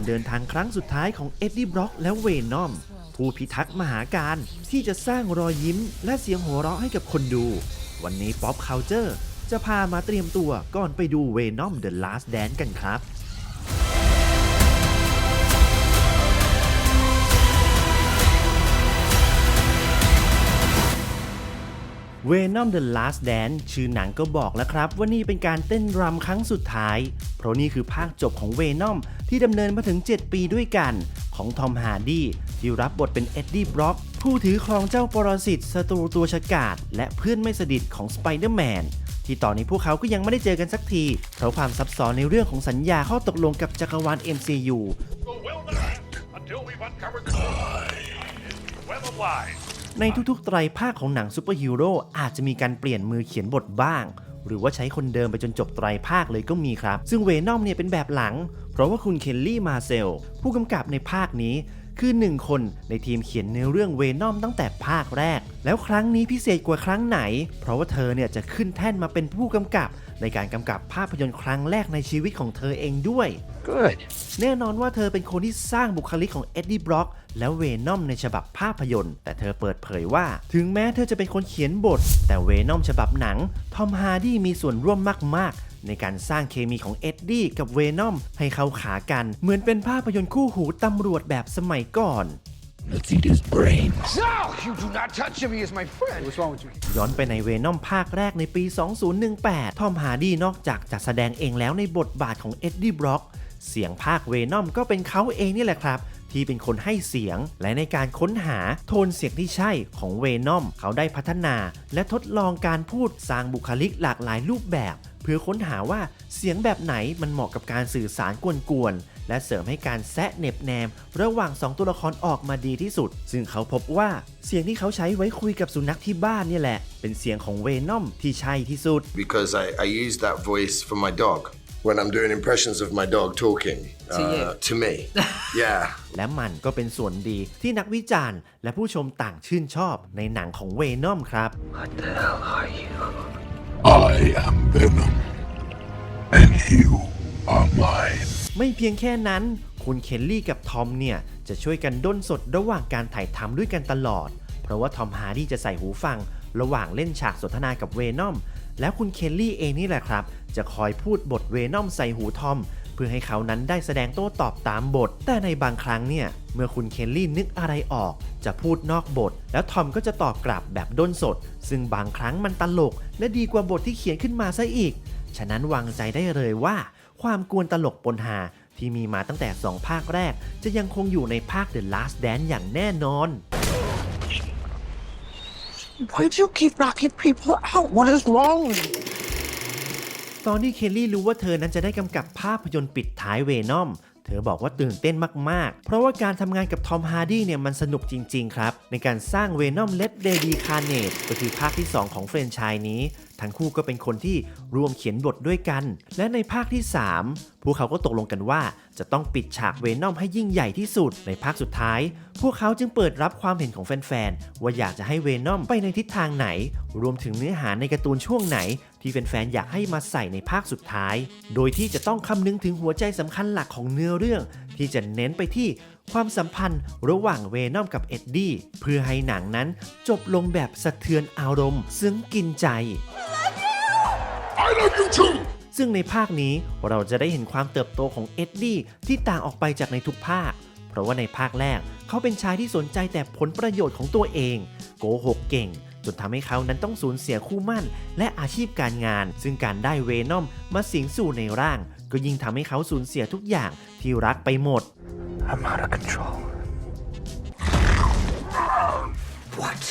การเดินทางครั้งสุดท้ายของเอ็ดดี้บล็อกและเวนอมผู้พิทักษ์มหาการที่จะสร้างรอยยิ้มและเสียงหัวเราะให้กับคนดู วันนี้ป๊อปคาลเจอร์จะพามาเตรียมตัวก่อนไปดูเวนอมเดอะลาสแดนกันครับ Venom The Last Dance ชื่อหนังก็บอกแล้วครับว่านี่เป็นการเต้นรำครั้งสุดท้าย เพราะนี่คือภาคจบของ Venom ที่ดำเนินมาถึง 7 ปีด้วยกัน ของทอมฮาร์ดีที่รับบทเป็นเอ็ดดี้บล็อก ผู้ถือครองเจ้าปรสิตศัตรูตัวฉกาจและเพื่อนไม่สนิทของสไปเดอร์แมนที่ตอนนี้พวกเขาก็ยังไม่ได้เจอกันสักที เพราะความซับซ้อนในเรื่องของสัญญาข้อตกลงกับจักรวาล MCU Go well denied until we've uncovered the web of lies. ในทุกๆ ไตรภาคของหนังซูเปอร์ฮีโร่อาจจะมีการเปลี่ยนมือเขียนบทบ้าง หรือว่าใช้คนเดิมไปจนจบไตรภาคเลยก็มีครับ ซึ่งเวนอมเนี่ยเป็นแบบหลัง เพราะว่าคุณเคนลี่มาเซล ผู้กำกับในภาคนี้ คือหนึ่งคนในทีมเขียนเนื้อเรื่องเวนอมตั้งแต่ภาคแรก แล้วครั้งนี้พิเศษกว่าครั้งไหน เพราะว่าเธอเนี่ยจะขึ้นแท่นมาเป็นผู้กำกับ ในการกำกับภาพยนตร์ครั้งแรกในชีวิตของเธอเองด้วย Good. แน่นอนว่าเธอเป็นคนที่สร้างบุคลิกของเอ็ดดี้บล็อก และเวนอมในฉบับภาพยนตร์ แต่เธอเปิดเผยว่า ถึงแม้เธอจะเป็นคนเขียนบท แต่เวนอมฉบับหนัง ทอมฮาร์ดีมีส่วนร่วมมาก ๆในการสร้างเคมีของเอ็ดดี้กับเวนอมให้เข้าขากัน เหมือนเป็นภาพยนตร์คู่หูตำรวจแบบสมัยก่อน Let's eat his brains. No, you do not touch him. He is my friend. What's wrong with you? ย้อนไปในเวนอมภาคแรกในปี 2018 ทอมฮาร์ดีนอกจากจะแสดงเองแล้วในบทบาทของเอ็ดดี้บล็อก เสียงภาคเวนอมก็เป็นเขาเองนี่แหละครับ ที่เป็นคนให้เสียง และในการค้นหาโทนเสียงที่ใช่ของเวนอมเขาได้พัฒนา และทดลองการพูดสร้างบุคลิกหลากหลายรูปแบบ เพื่อค้นหาว่าเสียงแบบไหนมันเหมาะกับการสื่อสารกวนๆและเสริมให้การแซะเน็บแนม ระหว่าง 2 ตัวละครออกมาดีที่สุด ซึ่งเขาพบว่าเสียงที่เขาใช้ไว้คุยกับสุนัขที่บ้านนี่แหละ เป็นเสียงของเวนอมที่ใช่ที่สุด because I, I use that voice for my dog when I'm doing impressions of my dog talking To you. uh, to me. yeah. และมันก็เป็นส่วนดีที่นักวิจารณ์ และผู้ชมต่างชื่นชอบในหนังของเวนอมครับ What the hell are you? I am Venom, and you are mine. ไม่เพียงแค่นั้น คุณเคนลี่กับทอมเนี่ย จะช่วยกันด้นสดระหว่างการถ่ายทำด้วยกันตลอด เพราะว่าทอมฮาร์ดี้จะใส่หูฟัง ระหว่างเล่นฉากสนทนากับเวนอม แล้วคุณเคนลี่เองนี่แหละครับ จะคอยพูดบทเวนอมใส่หูทอม เพื่อให้เขานั้นได้แสดงโต้ตอบตามบท แต่ในบางครั้งเนี่ย เมื่อคุณเคนลี่นึกอะไรออก จะพูดนอกบท แล้วทอมก็จะตอบกลับแบบด้นสด ซึ่งบางครั้งมันตลก และดีกว่าบทที่เขียนขึ้นมาซะอีก ฉะนั้นวางใจได้เลยว่า ความกวนตลกปนหาที่มีมาตั้งแต่ 2 ภาคแรก จะยังคงอยู่ในภาค The Last Dance อย่างแน่นอน Why do you keep knocking people out? What is wrong with you? ตอนที่เคลลี่รู้ว่าเธอนั้นจะได้กำกับภาพยนตร์ปิดท้ายเวนอมเธอบอกว่าตื่นเต้นมาก ๆ เพราะว่าการทำงานกับทอมฮาร์ดี้เนี่ยมันสนุกจริง ๆ ครับ ในการสร้างเวนอมเลดเดดีคาร์เนตก็คือภาคที่ 2 ของเฟรนชส์นี้ ทั้งคู่ก็เป็นคนที่ร่วมเขียนบทด้วยกัน และในภาคที่ 3 พวกเขาก็ตกลงกันว่า จะต้องปิดฉากเวนอมให้ยิ่งใหญ่ที่สุด ในภาคสุดท้าย พวกเขาจึงเปิดรับความเห็นของแฟน ๆ ว่าอยากจะให้เวนอมไปในทิศทางไหน รวมถึงเนื้อหาในการ์ตูนช่วงไหน ที่แฟนๆอยากให้มาใส่ในภาคสุดท้าย โดยที่จะต้องคำนึงถึงหัวใจสำคัญหลักของเนื้อเรื่อง ที่จะเน้นไปที่ความสัมพันธ์ระหว่างเวนอมกับเอ็ดดี้เพื่อให้หนังนั้นจบลงแบบสะเทือนอารมณ์ซึ้งกินใจ I love you too! ซึ่งในภาคนี้เราจะได้เห็นความเติบโตของเอ็ดดี้ที่ต่างออกไปจากในทุกภาค เพราะว่าในภาคแรกเขาเป็นชายที่สนใจแต่ผลประโยชน์ของตัวเอง โกหกเก่ง จนทำให้เขานั้นต้องสูญเสียคู่มั่น และอาชีพการงาน ซึ่งการได้เวนอมมาสิงสู่ในร่าง ก็ยิ่งทำให้เขาสูญเสียทุกอย่างที่รักไปหมด I'm out of control. What?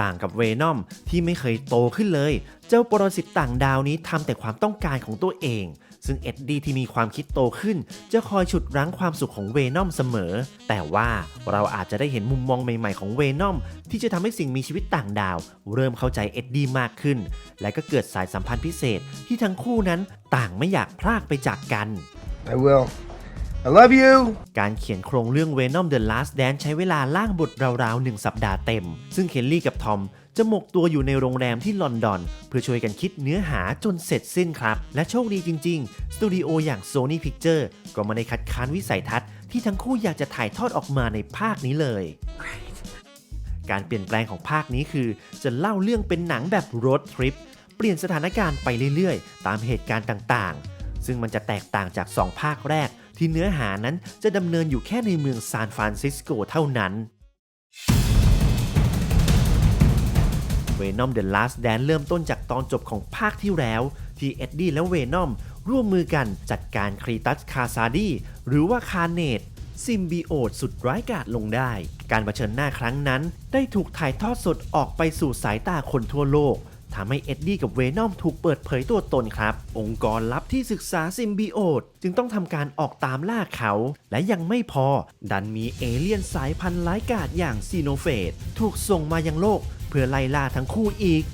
ต่างกับเวนอมที่ไม่เคยโตขึ้นเลย เจ้าปรสิตต่างดาวนี้ทำแต่ความต้องการของตัวเอง ซึ่งเอ็ดดี้ที่มีความคิดโตขึ้น จะคอยฉุดรั้งความสุขของเวนอมเสมอ แต่ว่าเราอาจจะได้เห็นมุมมองใหม่ๆของเวนอมที่จะทำให้สิ่งมีชีวิตต่างดาว เริ่มเข้าใจเอ็ดดี้มากขึ้น และก็เกิดสายสัมพันธ์พิเศษที่ทั้งคู่นั้นต่างไม่อยากพลากไปจากกัน I will. I love you. การเขียนโครงเรื่อง Venom The Last Dance ใช้เวลาล่างบทราวๆ1สัปดาห์เต็ม ซึ่งเคลลี่กับทอมจะหมกตัวอยู่ในโรงแรมที่ลอนดอน เพื่อช่วยกันคิดเนื้อหาจนเสร็จสิ้นครับ และโชคดีจริง ๆ สตูดิโออย่าง Sony Picture ก็ม่ได้คัดค้านวิสัยทัศน์ที่ทั้งคู่อยากจะถ่ายทอดออกมาในภาคนี้เลย การเปลี่ยนแปลงของภาคนี้คือ จะเล่าเรื่องเป็นหนังแบบรถทริปเปลี่ยนสถานการณ์ไปเรื่อยๆ ตามเหตุการณ์ต่างๆ ซึ่งมันจะแตกต่างจาก 2 ภาคแรก ที่เนื้อหานั้นจะดำเนินอยู่แค่ในเมืองซานฟรานซิสโกเท่านั้น Venom The Last Dance เริ่มต้นจากตอนจบของภาคที่แล้ว ที่เอ็ดดี้และเวนอมร่วมมือกันจัดการครีตัสคาซาดีหรือว่าคาเนตซิมบิโอตสุดร้ายกาจลงได้ การเผชิญหน้าครั้งนั้น ได้ถูกถ่ายทอดสดออกไปสู่สายตาคนทั่วโลก ทำให้เอ็ดดี้กับเวนอมถูกเปิดเผยตัวตนครับ องค์กรลับที่ศึกษาซิมบิโอตจึงต้องทำการออกตามล่าเขา และยังไม่พอ ดันมีเอเลี่ยนสายพันธุ์ร้ายกาจอย่างซีโนเฟตถูกส่งมายังโลก เพื่อไล่ล่าทั้งคู่อีก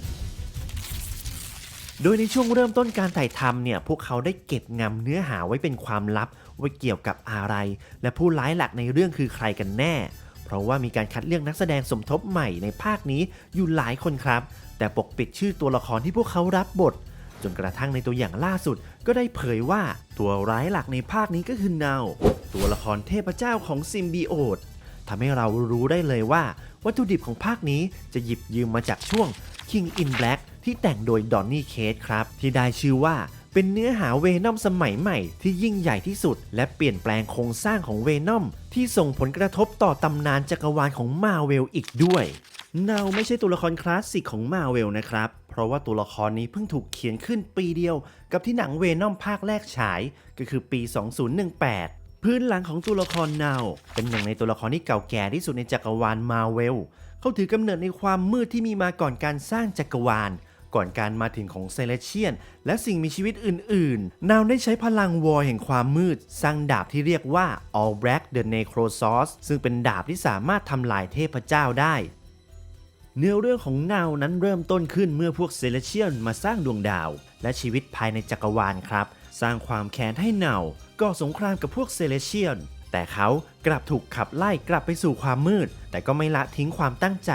โดยในช่วงเริ่มต้นการถ่ายทำเนี่ย พวกเขาได้เก็บงำเนื้อหาไว้เป็นความลับว่าเกี่ยวกับอะไร และผู้ร้ายหลักในเรื่องคือใครกันแน่ เพราะว่ามีการคัดเลือกนักแสดงสมทบใหม่ในภาคนี้อยู่หลายคนครับ แต่ปกปิดชื่อตัวละครที่พวกเขารับบท จนกระทั่งในตัวอย่างล่าสุดก็ได้เผยว่าตัวร้ายหลักในภาคนี้ก็คือเนาตัวละครเทพเจ้าของซิมบิโอตทำให้เรารู้ได้เลยว่า วัตถุดิบของภาคนี้จะหยิบยืมมาจากช่วง King in Black ที่แต่งโดยดอนนี่เคสครับ ที่ได้ชื่อว่าเป็นเนื้อหาเวนอมสมัยใหม่ที่ยิ่งใหญ่ที่สุด และเปลี่ยนแปลงโครงสร้างของเวนอมที่ส่งผลกระทบต่อตำนานจักรวาลของมาเวลอีกด้วย เนาไม่ใช่ตัวละครคลาสสิกของมาเวลนะครับ เพราะว่าตัวละครนี้เพิ่งถูกเขียนขึ้นปีเดียว กับที่หนังเวนอมภาคแรกฉายก็คือปี 2018 พื้นหลังของตัวละครเนาวเป็นหนึ่งในตัวละครที่เก่าแก่ที่สุดในจักรวาลมาเวลเขาถือกำเนิดในความมืดที่มีมาก่อนการสร้างจักรวาล ก่อนการมาถึงของเซเลเชียน และสิ่งมีชีวิตอื่นๆ นาวได้ใช้พลังวอร์แห่งความมืด สร้างดาบที่เรียกว่า All Black the Necrosaurus ซึ่งเป็นดาบที่สามารถทำลายเทพเจ้าได้ เนื้อเรื่องของนาวนั้นเริ่มต้นขึ้นเมื่อพวกเซเลเชียนมาสร้างดวงดาว และชีวิตภายในจักรวาลครับ สร้างความแค้นให้เนาก่อสงครามกับพวกเซเลเชียน แต่เขากลับถูกขับไล่กลับไปสู่ความมืด แต่ก็ไม่ละทิ้งความตั้งใจ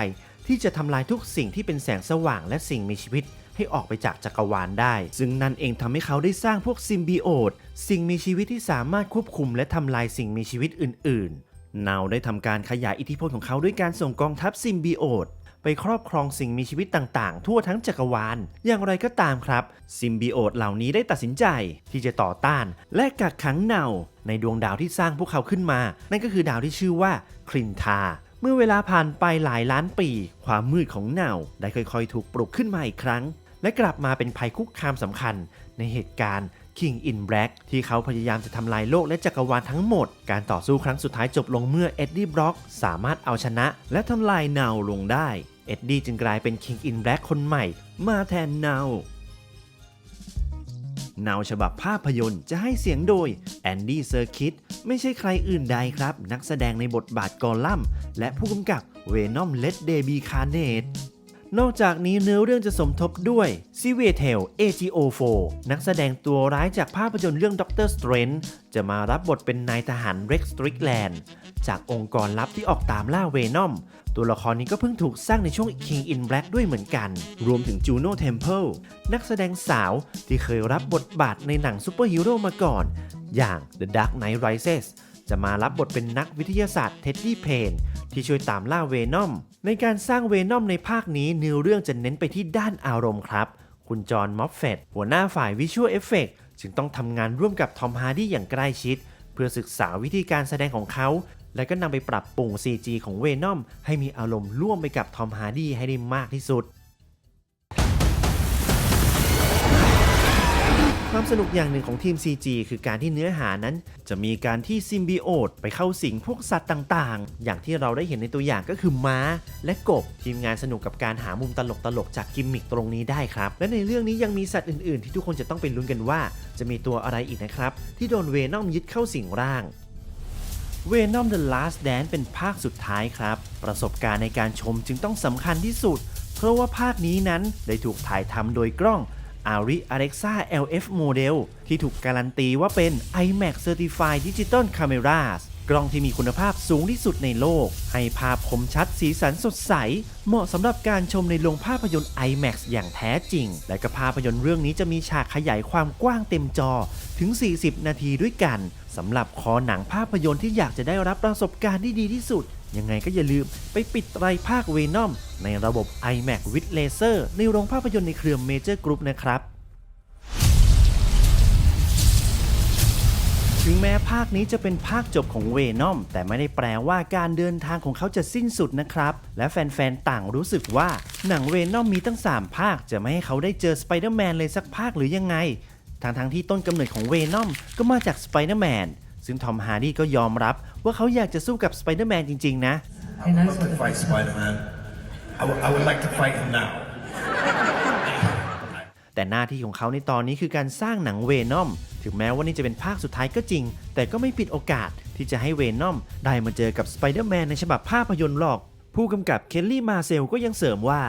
ที่จะทำลายทุกสิ่งที่เป็นแสงสว่างและสิ่งมีชีวิตให้ออกไปจากจักรวาลได้ ซึ่งนั่นเองทำให้เขาได้สร้างพวกซิมบิโอต สิ่งมีชีวิตที่สามารถควบคุมและทำลายสิ่งมีชีวิตอื่นๆ นาวได้ทำการขยายอิทธิพลของเขาด้วยการส่งกองทัพซิมบิโอต ไปครอบครองสิ่งมีชีวิตต่างๆ ทั่วทั้งจักรวาล อย่างไรก็ตามครับ ซิมบิโอตเหล่านี้ได้ตัดสินใจที่จะต่อต้านและกักขังเนาในดวงดาวที่สร้างพวกเขาขึ้นมา นั่นก็คือดาวที่ชื่อว่าคลินทา เมื่อเวลาผ่านไปหลายล้านปี ความมืดของเนาได้ค่อยๆ ถูกปลุกขึ้นมาอีกครั้ง และกลับมาเป็นภัยคุกคามสำคัญ ในเหตุการณ์ King in Black ที่เขาพยายามจะทำลายโลกและจักรวาลทั้งหมด การต่อสู้ครั้งสุดท้ายจบลงเมื่อเอ็ดดี้บล็อกสามารถเอาชนะ และทำลายเนาลงได้ เอ็ดดี้จึงกลายเป็น King in Black คนใหม่ มาแทนเนาเนาฉบับภาพยนตร์จะให้เสียงโดยแอนดี้เซอร์คิดไม่ใช่ใครอื่นใดครับ นักแสดงในบทบาทกอลัมและผู้กำกับเวนอมเลดเดบีคาเนต นอกจากนี้เนื้อเรื่องจะสมทบด้วยซิเวเทล AGO4 นักแสดงตัวร้ายจากภาพยนตร์เรื่องด็อกเตอร์สเตรนจะมารับบทเป็นนายทหารเร็กสตริกแลนด์จากองค์กรลับที่ออกตามล่าเวนอม ตัวละครนี้ก็เพิ่งถูกสร้างในช่วง King in Black ด้วยเหมือนกัน รวมถึงจูโน่เทมเพิลนักแสดงสาวที่เคยรับบทบาทในหนังซูเปอร์ฮีโร่มาก่อน อย่าง The Dark Knight Rises จะมารับบทเป็นนักวิทยาศาสตร์เท็ดดี้เพน ที่ช่วยตามล่าเวนอม ในการสร้างเวนอมในภาคนี้เนื้อเรื่องจะเน้นไปที่ด้านอารมณ์ครับ คุณจอห์นมอฟเฟตหัวหน้าฝ่ายวิชวลเอฟเฟกจึงต้องทำงานร่วมกับทอมฮาร์ดี้อย่างใกล้ชิด เพื่อศึกษาวิธีการแสดงของเขา และก็นำไปปรับปรุง CG ของเวนอมให้มีอารมณ์ร่วมไปกับทอมฮาร์ดี้ให้ได้มากที่สุด ความสนุกอย่างหนึ่งของทีม CG คือการที่เนื้อหานั้น จะมีการที่ซิมบิโอตไปเข้าสิงพวกสัตว์ต่างๆ อย่างที่เราได้เห็นในตัวอย่างก็คือม้า และกบ ทีมงานสนุกกับการหามุมตลกๆ จากกิมมิคตรงนี้ได้ครับ และในเรื่องนี้ยังมีสัตว์อื่นๆ ที่ทุกคนจะต้องไปลุ้นกันว่า จะมีตัวอะไรอีกนะครับ ที่โดนเวนอมยึดเข้าสิงร่าง Venom The Last Dance เป็นภาคสุดท้ายครับ ประสบการณ์ในการชมจึงต้องสำคัญที่สุด เพราะว่าภาคนี้นั้นได้ถูกถ่ายทำโดยกล้อง Arri Alexa LF Model ที่ถูกการันตีว่าเป็น IMAX Certified Digital Cameras กล้องที่มีคุณภาพสูงที่สุดในโลก ให้ภาพคมชัดสีสันสดใส เหมาะสำหรับการชมในโรงภาพยนตร์ IMAX อย่างแท้จริง และก็ภาพยนตร์เรื่องนี้จะมีฉากขยายความกว้างเต็มจอถึง 40 นาทีด้วยกันสำหรับคอหนังภาพยนตร์ที่อยากจะได้รับประสบการณ์ที่ดีที่สุด ยังไงก็อย่าลืมไปปิดไตรภาคเวนอมในระบบ IMAX with Laser ในโรงภาพยนตร์ในเครือ Major Group นะครับถึงแม้ภาคนี้จะเป็นภาคจบของเวนอม แต่ไม่ได้แปลว่าการเดินทางของเขาจะสิ้นสุดนะครับ และแฟนๆ ต่างรู้สึกว่า หนังเวนอมมีตั้ง 3 ภาค จะไม่ให้เขาได้เจอสไปเดอร์แมนเลยสักภาคหรือยังไงทั้งๆที่ต้นกำเนิดของเวนอมก็มาจากสไปเดอร์แมน ซึ่งทอมฮาร์ดี้ก็ยอมรับว่าเขาอยากจะสู้กับสไปเดอร์แมนจริง ๆ นะ I would love to fight Spider-Man. I would- I would like to fight him now. แต่หน้าที่ของเขาในตอนนี้คือการสร้างหนังเวนอม ถึงแม้ว่านี่จะเป็นภาคสุดท้ายก็จริง แต่ก็ไม่ปิดโอกาสที่จะให้เวนอมได้มาเจอกับสไปเดอร์แมนในฉบับภาพยนตร์หรอก ผู้กำกับเคลลี่มาเซลก็ยังเสริมว่า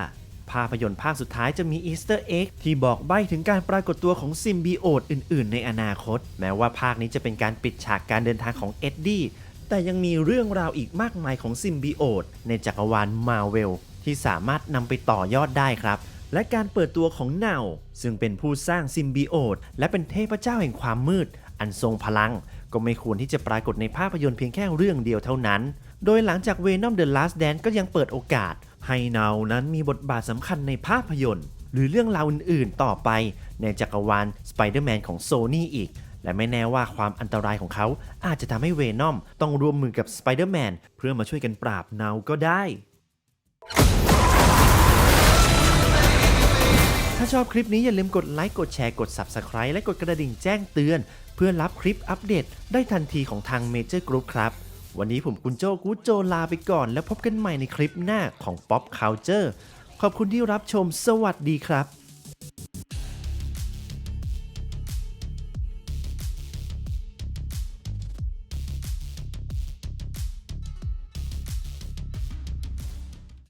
ภาพยนตร์ภาคสุดท้ายจะมีอีสเตอร์เอ็กที่บอกใบ้ถึงการปรากฏตัวของซิมบิโอตอื่น ๆ ในอนาคต แม้ว่าภาคนี้จะเป็นการปิดฉากการเดินทางของเอ็ดดี้แต่ยังมีเรื่องราวอีกมากมายของซิมบิโอตในจักรวาลมาเวลที่สามารถนำไปต่อยอดได้ครับ และการเปิดตัวของเนาซึ่งเป็นผู้สร้างซิมบิโอตและเป็นเทพเจ้าแห่งความมืด อันทรงพลัง ก็ไม่ควรที่จะปรากฏในภาพยนตร์เพียงแค่เรื่องเดียวเท่านั้น โดยหลังจาก Venom The Last Dance ก็ยังเปิดโอกาส ให้เนานั้นมีบทบาทสำคัญในภาพยนตร์ หรือเรื่องราวอื่นๆ ต่อไป ในจักรวาล Spider-Man ของ Sony อีก และไม่แน่ว่าความอันตรายของเขาอาจจะทำให้เวนอมต้องร่วมมือกับ Spider-Man เพื่อมาช่วยกันปราบเนาก็ได้ถ้าชอบคลิปนี้อย่าลืมกดไลค์ กดแชร์ กด Subscribe และกดกระดิ่งแจ้งเตือน เพื่อรับคลิปอัปเดตได้ทันทีของทาง Major Group ครับ วันนี้ผมคุณโจกูโจลาไปก่อน แล้วพบกันใหม่ในคลิปหน้าของ Pop Culture ขอบคุณที่รับชมสวัสดีครับ